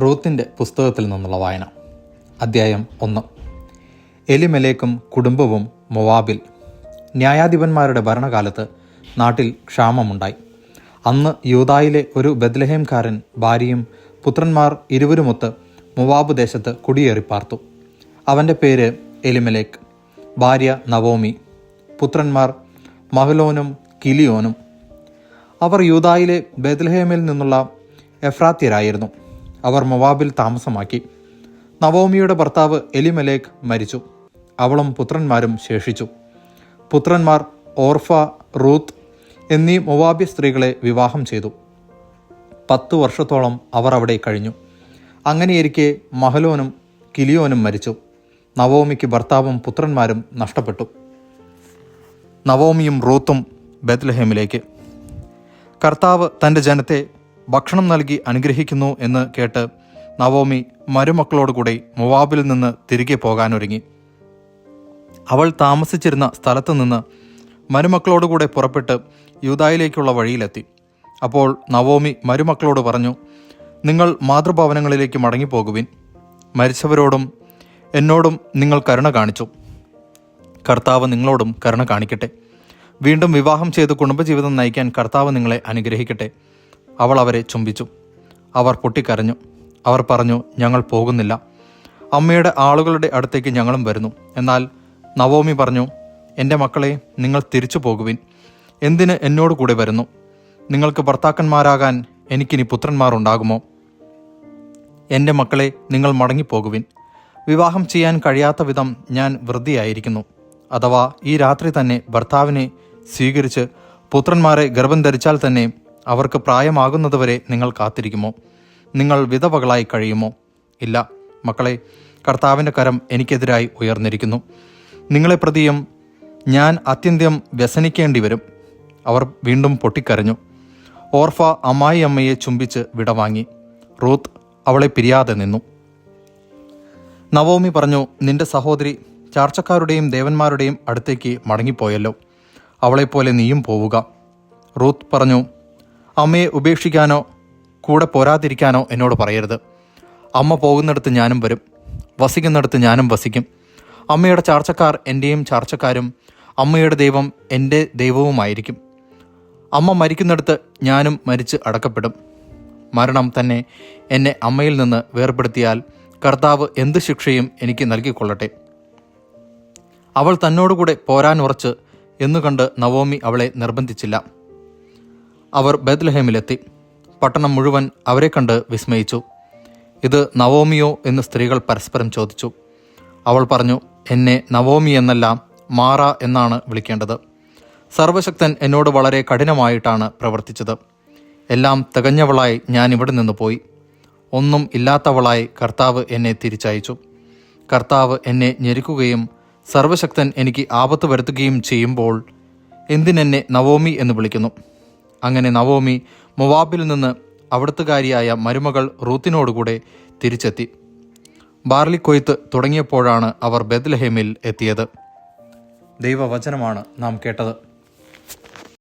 റൂത്തിന്റെ പുസ്തകത്തിൽ നിന്നുള്ള വായന. അദ്ധ്യായം ഒന്ന്. എലിമലേക്കും കുടുംബവും മൊവാബിൽ. ന്യായാധിപന്മാരുടെ ഭരണകാലത്ത് നാട്ടിൽ ക്ഷാമമുണ്ടായി. അന്ന് യൂതായിലെ ഒരു ബദ്ലഹേംകാരൻ ഭാര്യയും പുത്രന്മാർ ഇരുവരുമൊത്ത് മൊവാബ് ദേശത്ത് കുടിയേറി പാർത്തു. അവന്റെ പേര് എലിമലേക്ക്. ഭാര്യ നവോമി. പുത്രന്മാർ മഹലോനും കിലിയോനും. അവർ യൂതായിലെ ബേത്ലഹേമിൽ നിന്നുള്ള എഫ്രാത്യരായിരുന്നു. അവർ മൊവാബിൽ താമസമാക്കി. നവോമിയുടെ ഭർത്താവ് എലിമലേക്ക് മരിച്ചു. അവളും പുത്രന്മാരും ശേഷിച്ചു. പുത്രന്മാർ ഓർഫ റൂത്ത് എന്നീ മൊവാബി സ്ത്രീകളെ വിവാഹം ചെയ്തു. പത്തു വർഷത്തോളം അവർ അവിടെ കഴിഞ്ഞു. അങ്ങനെയിരിക്കെ മഹലോനും കിലിയോനും മരിച്ചു. നവോമിക്ക് ഭർത്താവും പുത്രന്മാരും നഷ്ടപ്പെട്ടു. നവോമിയും റൂത്തും ബത്ലഹേമിലേക്ക് കർത്താവ് തന്റെ ജനത്തെ ഭക്ഷണം നൽകി അനുഗ്രഹിക്കുന്നു എന്ന് കേട്ട് നവോമി മരുമക്കളോടുകൂടി മുവാബിൽ നിന്ന് തിരികെ പോകാനൊരുങ്ങി. അവൾ താമസിച്ചിരുന്ന സ്ഥലത്തു നിന്ന് മരുമക്കളോടുകൂടെ പുറപ്പെട്ട് യൂതായിലേക്കുള്ള വഴിയിലെത്തി. അപ്പോൾ നവോമി മരുമക്കളോട് പറഞ്ഞു നിങ്ങൾ മാതൃഭവനങ്ങളിലേക്ക് മടങ്ങിപ്പോകുവിൻ. മരിച്ചവരോടും എന്നോടും നിങ്ങൾ കരുണ കാണിച്ചു. കർത്താവ് നിങ്ങളോടും കരുണ കാണിക്കട്ടെ. വീണ്ടും വിവാഹം ചെയ്ത് കുടുംബജീവിതം നയിക്കാൻ കർത്താവ് നിങ്ങളെ അനുഗ്രഹിക്കട്ടെ. അവൾ അവരെ ചുംബിച്ചു. അവർ പൊട്ടിക്കരഞ്ഞു. അവർ പറഞ്ഞു ഞങ്ങൾ പോകുന്നില്ല. അമ്മയുടെ ആളുകളുടെ അടുത്തേക്ക് ഞങ്ങളും വരുന്നു. എന്നാൽ നവോമി പറഞ്ഞു എന്റെ മക്കളെ നിങ്ങൾ തിരിച്ചു പോകുവിൻ. എന്തിന് എന്നോട് കൂടെ വരുന്നു? നിങ്ങൾക്ക് ഭർത്താക്കന്മാരാകാൻ എനിക്കിനി പുത്രന്മാർ ഉണ്ടാകുമോ? എന്റെ മക്കളെ നിങ്ങൾ മടങ്ങിപ്പോകുവിൻ. വിവാഹം ചെയ്യാൻ കഴിയാത്ത വിധം ഞാൻ വൃദ്ധിയായിരിക്കുന്നു. അഥവാ ഈ രാത്രി തന്നെ ഭർത്താവിനെ സ്വീകരിച്ച് പുത്രന്മാരെ ഗർഭം ധരിച്ചാൽ തന്നെ അവർക്ക് പ്രായമാകുന്നതുവരെ നിങ്ങൾ കാത്തിരിക്കുമോ? നിങ്ങൾ വിധവകളായി കഴിയുമോ? ഇല്ല. മക്കളെ കർത്താവിന്റെ കരം എനിക്കെതിരായി ഉയർന്നിരിക്കുന്നു. നിങ്ങളെ പ്രതിയും ഞാൻ അത്യന്തം വ്യസനിക്കേണ്ടി വരും അവർ വീണ്ടും പൊട്ടിക്കരഞ്ഞു. ഓർഫ അമ്മായി അമ്മയെ ചുംബിച്ച് വിടവാങ്ങി. റൂത്ത് അവളെ പിരിയാതെ നിന്നു. നവോമി പറഞ്ഞു നിന്റെ സഹോദരി ചാർച്ചക്കാരുടെയും ദേവന്മാരുടെയും അടുത്തേക്ക് മടങ്ങിപ്പോയല്ലോ. അവളെപ്പോലെ നീയും പോവുക. റൂത്ത് പറഞ്ഞു അമ്മയെ ഉപേക്ഷിക്കാനോ കൂടെ പോരാതിരിക്കാനോ എന്നോട് പറയരുത്. അമ്മ പോകുന്നിടത്ത് ഞാനും വരും. വസിക്കുന്നിടത്ത് ഞാനും വസിക്കും. അമ്മയുടെ ചാർച്ചക്കാർ എന്റെയും ചാർച്ചക്കാരും അമ്മയുടെ ദൈവം എന്റെ ദൈവവുമായിരിക്കും. അമ്മ മരിക്കുന്നിടത്ത് ഞാനും മരിച്ച് അടക്കപ്പെടും. മരണം തന്നെ എന്നെ അമ്മയിൽ നിന്ന് വേർപെടുത്തിയാൽ കർത്താവ് എന്ത് ശിക്ഷയും എനിക്ക് നൽകിക്കൊള്ളട്ടെ. അവൾ തന്നോടുകൂടെ പോരാൻ ഉറച്ച് എന്നു കണ്ട് നവോമി അവളെ നിർബന്ധിച്ചില്ല. അവർ ബദ്ലഹേമിലെത്തി പട്ടണം മുഴുവൻ അവരെ കണ്ട് വിസ്മയിച്ചു. ഇത് നവോമിയോ എന്ന് സ്ത്രീകൾ പരസ്പരം ചോദിച്ചു. അവൾ പറഞ്ഞു എന്നെ നവോമി എന്നല്ല മാറ എന്നാണ് വിളിക്കേണ്ടത്. സർവശക്തൻ എന്നോട് വളരെ കഠിനമായിട്ടാണ് പ്രവർത്തിച്ചത്. എല്ലാം തികഞ്ഞവളായി ഞാൻ ഇവിടെ നിന്ന് പോയി. ഒന്നും ഇല്ലാത്തവളായി കർത്താവ് എന്നെ തിരിച്ചയച്ചു. കർത്താവ് എന്നെ ഞെരുക്കുകയും സർവശക്തൻ എനിക്ക് ആപത്ത് വരുത്തുകയും ചെയ്യുമ്പോൾ എന്തിനെന്നെ നവോമി എന്ന് വിളിക്കുന്നു? അങ്ങനെ നവോമി മൊവാബിൽ നിന്ന് അവിടുത്തുകാരിയായ മരുമകൾ റൂത്തിനോടുകൂടെ തിരിച്ചെത്തി. ബാർലി കൊയ്ത്ത് തുടങ്ങിയപ്പോഴാണ് അവർ ബെത്ലഹേമിൽ എത്തിയത്. ദൈവവചനമാണ് നാം കേട്ടത്.